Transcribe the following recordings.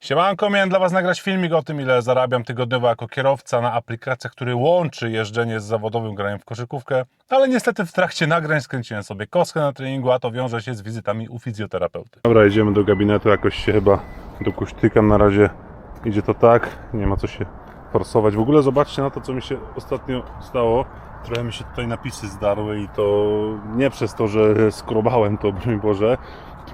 Siemanko, miałem dla Was nagrać filmik o tym, ile zarabiam tygodniowo jako kierowca na aplikacjach, który łączy jeżdżenie z zawodowym graniem w koszykówkę, ale niestety w trakcie nagrań skręciłem sobie kostkę na treningu, a to wiąże się z wizytami u fizjoterapeuty. Dobra, idziemy do gabinetu, jakoś się chyba dokuśtykam, na razie idzie to tak, nie ma co się forsować. W ogóle zobaczcie na to, co mi się ostatnio stało. Trochę mi się tutaj napisy zdarły i to nie przez to, że skrobałem to, broń Boże,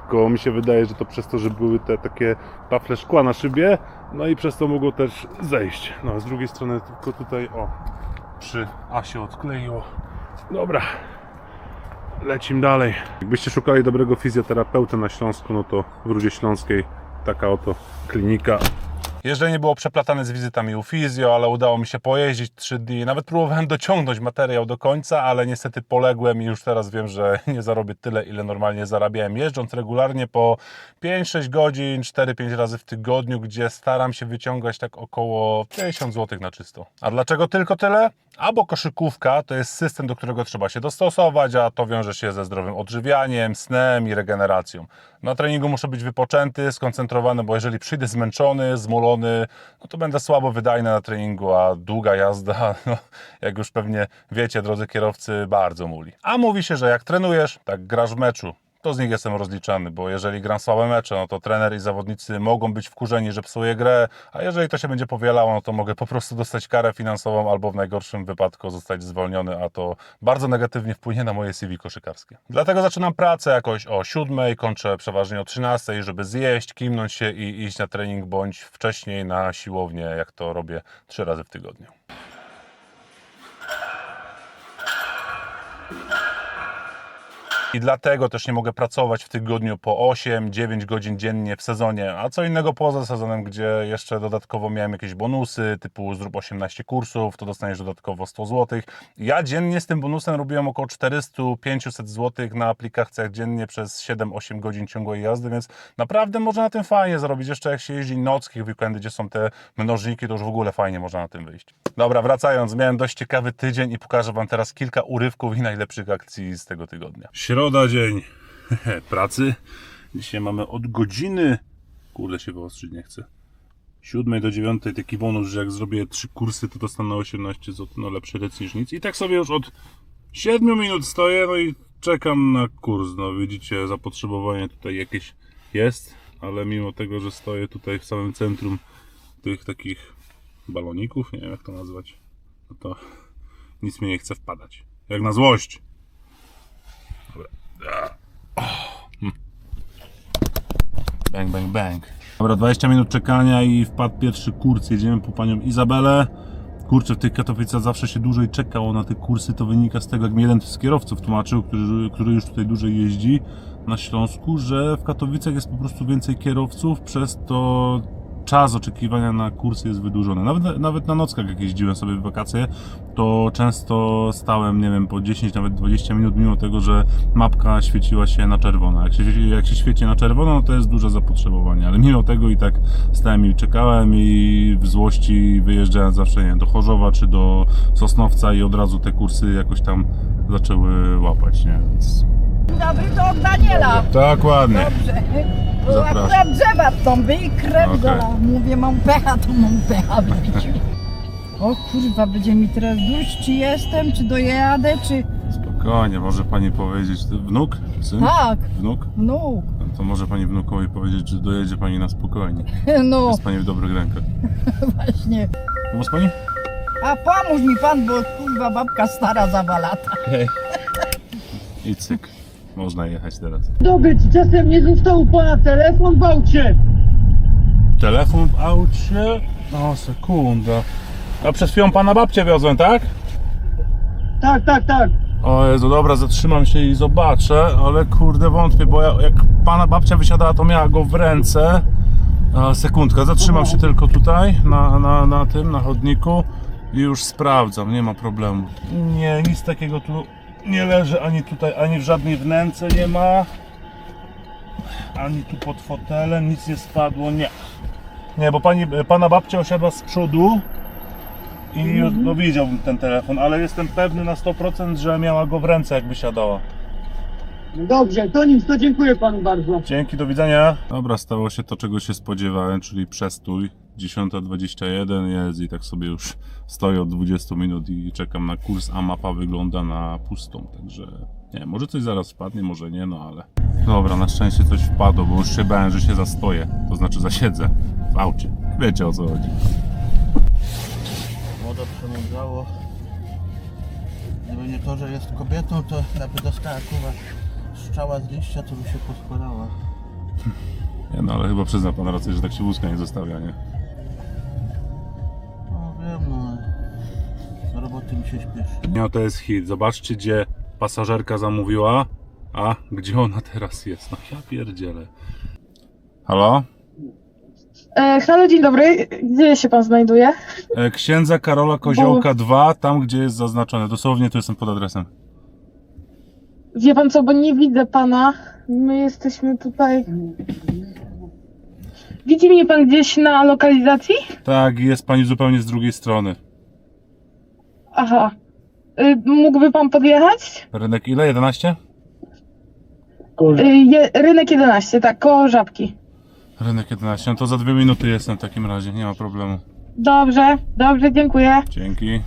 tylko mi się wydaje, że to przez to, że były te takie tafle szkła na szybie, no i przez to mogło też zejść. No a z drugiej strony tylko tutaj, o, przy A się odkleiło. Dobra, lecimy dalej. Jakbyście szukali dobrego fizjoterapeuty na Śląsku, no to w Rudzie Śląskiej taka oto klinika. Jeżdżenie było przeplatane z wizytami u fizjo, ale udało mi się pojeździć 3 dni. Nawet próbowałem dociągnąć materiał do końca, ale niestety poległem i już teraz wiem, że nie zarobię tyle, ile normalnie zarabiałem jeżdżąc regularnie po 5-6 godzin, 4-5 razy w tygodniu, gdzie staram się wyciągać tak około 1000 zł na czysto. A dlaczego tylko tyle? Albo koszykówka to jest system, do którego trzeba się dostosować, a to wiąże się ze zdrowym odżywianiem, snem i regeneracją. Na treningu muszę być wypoczęty, skoncentrowany, bo jeżeli przyjdę zmęczony, zmulony, no to będę słabo wydajny na treningu, a długa jazda, no, jak już pewnie wiecie, drodzy kierowcy, bardzo muli. A mówi się, że jak trenujesz, tak grasz w meczu to z nich jestem rozliczany, bo jeżeli gram słabe mecze, no to trener i zawodnicy mogą być wkurzeni, że psuję grę, a jeżeli to się będzie powielało, no to mogę po prostu dostać karę finansową albo w najgorszym wypadku zostać zwolniony, a to bardzo negatywnie wpłynie na moje CV koszykarskie. Dlatego zaczynam pracę jakoś o 7, kończę przeważnie o 13, żeby zjeść, kimnąć się i iść na trening, bądź wcześniej na siłownię, jak to robię trzy razy w tygodniu. I dlatego też nie mogę pracować w tygodniu po 8-9 godzin dziennie w sezonie, a co innego poza sezonem, gdzie jeszcze dodatkowo miałem jakieś bonusy, typu zrób 18 kursów, to dostaniesz dodatkowo 100 zł. Ja dziennie z tym bonusem robiłem około 400-500 zł na aplikacjach dziennie przez 7-8 godzin ciągłej jazdy, więc naprawdę można na tym fajnie zarobić. Jeszcze jak się jeździ nocki w weekendy, gdzie są te mnożniki, to już w ogóle fajnie można na tym wyjść. Dobra, wracając, miałem dość ciekawy tydzień i pokażę Wam teraz kilka urywków i najlepszych akcji z tego tygodnia. Środa, dzień pracy. Dzisiaj mamy od godziny, kurde się wyostrzyć nie chcę, 7 do 9 taki bonus, że jak zrobię trzy kursy, to dostanę 18 zł, no lepszy rec niż nic. I tak sobie już od 7 minut stoję, no i czekam na kurs. No widzicie, zapotrzebowanie tutaj jakieś jest, ale mimo tego, że stoję tutaj w samym centrum tych takich baloników, nie wiem jak to nazwać, no to nic mi nie chce wpadać. Jak na złość. Hmm. Bang, bang, bang. Dobra, 20 minut czekania i wpadł pierwszy kurs. Jedziemy po panią Izabelę. Kurczę, w tych Katowicach zawsze się dłużej czekało na te kursy. To wynika z tego, jak mi jeden z kierowców tłumaczył, który, który już tutaj dłużej jeździ na Śląsku, że w Katowicach jest po prostu więcej kierowców, przez to czas oczekiwania na kursy jest wydłużony. Nawet, nawet na nockach, jak jeździłem sobie w wakacje, to często stałem, nie wiem, po 10, nawet 20 minut, mimo tego, że mapka świeciła się na czerwono. Jak się, jak się świeci na czerwono, no to jest duże zapotrzebowanie, ale mimo tego i tak stałem i czekałem i w złości wyjeżdżałem zawsze, nie wiem, do Chorzowa czy do Sosnowca i od razu te kursy jakoś tam zaczęły łapać, nie? Więc... Dobry, to od Daniela. Dokładnie. Dobrze. Bo Zapraszam. akurat drzewa stąd i krew okay. Mówię, mam pecha, to mam pecha w życiu. O kurwa, będzie mi teraz duś, czy jestem, czy dojadę, czy... Spokojnie, może pani powiedzieć, wnuk? Syn? Tak, Wnuk? No To może pani wnukowi powiedzieć, że dojedzie pani na spokojnie. no Jest pani w dobrych rękach. właśnie. Pomóc pani? A pomóż mi pan, bo kurwa babka stara za lata. I cyk. Można jechać teraz. Dobry, czy czasem nie został u pana telefon w aucie? Telefon w aucie? O, sekunda. A przed chwilą pana babcię wiozłem, tak? Tak, tak, tak. O Jezu, dobra, zatrzymam się i zobaczę, ale kurde wątpię, bo ja, jak pana babcia wysiadała, to miała go w ręce. A, sekundka, zatrzymam się tylko tutaj, na, na, na tym, na chodniku i już sprawdzam, nie ma problemu. Nie, nic takiego tu nie leży, ani tutaj, ani w żadnej wnęce nie ma. Ani tu pod fotelem, nic nie spadło, nie. Nie, bo pani, pana babcia osiadła z przodu i już no, widziałbym ten telefon, ale jestem pewny na 100%, że miała go w ręce, jakby siadała. No dobrze, to nic, to dziękuję panu bardzo. Dzięki, do widzenia. Dobra, stało się to, czego się spodziewałem, czyli przestój. 10.21 jest i tak sobie już stoję od 20 minut i czekam na kurs, a mapa wygląda na pustą, także nie wiem, może coś zaraz wpadnie, może nie, no ale... Dobra, na szczęście coś wpadło, bo już się bałem, że się zastoję, to znaczy zasiedzę w aucie. Wiecie o co chodzi. Woda przemądzało. Gdyby nie to, że jest kobietą, to jakby dostała kurwa strzała z liścia, to by się poskładała. Nie, no ale chyba przyzna pan rację, że tak się wózka nie zostawia, nie? Roboty mi się śpieszy. No to jest hit. Zobaczcie, gdzie pasażerka zamówiła, a gdzie ona teraz jest. No ja pierdzielę. Halo? E, halo, dzień dobry. Gdzie się pan znajduje? E, Księdza Karola Koziołka 2, tam gdzie jest zaznaczone. Dosłownie tu jestem pod adresem. Wie pan co, bo nie widzę pana. My jesteśmy tutaj. Widzi mnie pan gdzieś na lokalizacji? Tak, jest pani zupełnie z drugiej strony. Aha. Y, mógłby pan podjechać? Rynek ile? 11? Y, je, rynek 11, tak, koło żabki. Rynek 11. No to za dwie minuty jestem w takim razie, nie ma problemu. Dobrze, dobrze, dziękuję. Dzięki.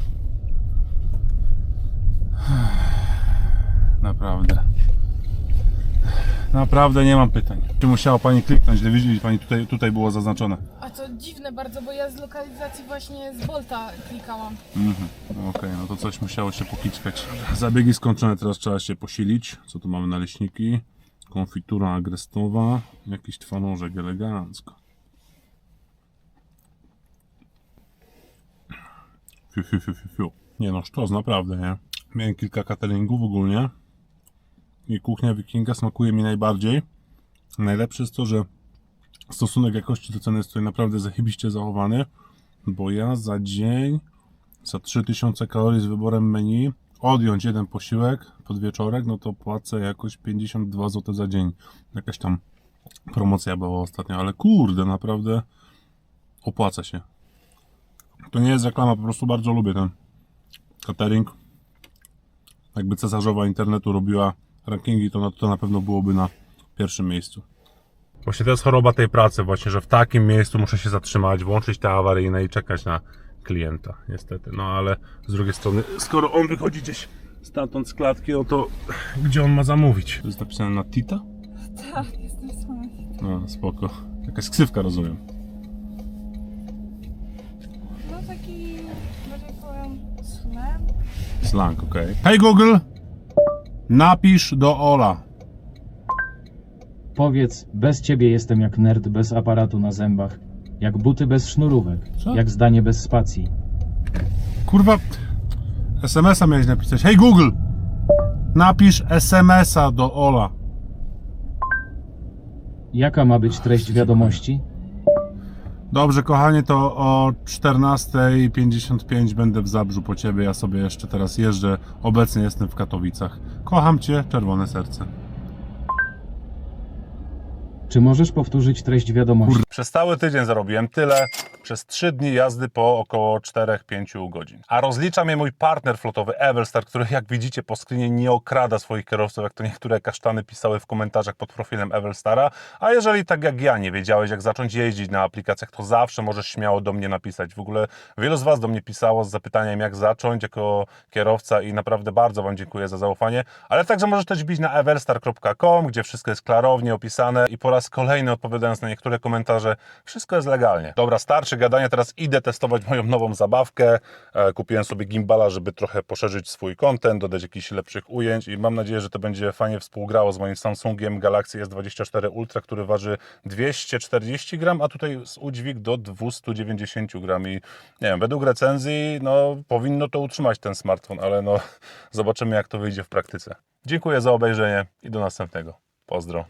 Naprawdę. Naprawdę nie mam pytań. Czy musiała pani kliknąć, gdy widzi pani tutaj, tutaj było zaznaczone? A to dziwne bardzo, bo ja z lokalizacji właśnie z Bolta klikałam. Mhm. No Okej, no to coś musiało się pokiczkać. Zabiegi skończone, teraz trzeba się posilić. Co tu mamy na leśniki? Konfitura agrestowa, jakiś twarożek elegancko. Fiu, fiu, fiu, fiu, fiu. Nie no, sztos, naprawdę, nie? Miałem kilka cateringów ogólnie i kuchnia wikinga smakuje mi najbardziej. Najlepsze jest to, że stosunek jakości do ceny jest tutaj naprawdę zajebiście zachowany, bo ja za dzień za 3000 kalorii z wyborem menu, odjąć jeden posiłek pod wieczorek, no to płacę jakoś 52 zł za dzień. Jakaś tam promocja była ostatnio, ale kurde, naprawdę opłaca się. To nie jest reklama, po prostu bardzo lubię ten catering. Jakby cesarzowa internetu robiła rankingi, to na, to na pewno byłoby na pierwszym miejscu. Właśnie to jest choroba tej pracy, właśnie, że w takim miejscu muszę się zatrzymać, włączyć te awaryjne i czekać na klienta, niestety. No ale z drugiej strony, skoro on wychodzi gdzieś stamtąd z klatki, no to gdzie on ma zamówić? To jest napisane na Tita? Tak, jestem sama. No, spoko. Jakaś ksywka, rozumiem. No taki, bardziej powiem, slam. Slang, okej. Hej Google! Napisz do Ola. Powiedz, bez ciebie jestem jak nerd bez aparatu na zębach, jak buty bez sznurówek, Co? jak zdanie bez spacji. Kurwa, SMS-a miałeś napisać. Hej Google! Napisz SMS-a do Ola. Jaka ma być treść wiadomości? Dobrze, kochanie, to o 14.55 będę w Zabrzu po ciebie. Ja sobie jeszcze teraz jeżdżę. Obecnie jestem w Katowicach. Kocham cię, czerwone serce. Czy możesz powtórzyć treść wiadomości? Przez cały tydzień zarobiłem tyle, przez 3 dni jazdy po około 4-5 godzin. A rozlicza mnie mój partner flotowy Everstar, który jak widzicie po screenie nie okrada swoich kierowców, jak to niektóre kasztany pisały w komentarzach pod profilem Everstara. A jeżeli tak jak ja nie wiedziałeś jak zacząć jeździć na aplikacjach, to zawsze możesz śmiało do mnie napisać. W ogóle wielu z Was do mnie pisało z zapytaniem jak zacząć jako kierowca i naprawdę bardzo Wam dziękuję za zaufanie. Ale także możesz też wbić na everstar.com, gdzie wszystko jest klarownie opisane i po raz kolejny odpowiadając na niektóre komentarze, wszystko jest legalnie. Dobra, starczy gadania, teraz idę testować moją nową zabawkę. E, Kupiłem sobie gimbala, żeby trochę poszerzyć swój content, dodać jakichś lepszych ujęć i mam nadzieję, że to będzie fajnie współgrało z moim Samsungiem Galaxy S24 Ultra, który waży 240 gram, a tutaj jest udźwig do 290 gram i nie wiem, według recenzji no powinno to utrzymać ten smartfon, ale no zobaczymy jak to wyjdzie w praktyce. Dziękuję za obejrzenie i do następnego. Pozdro.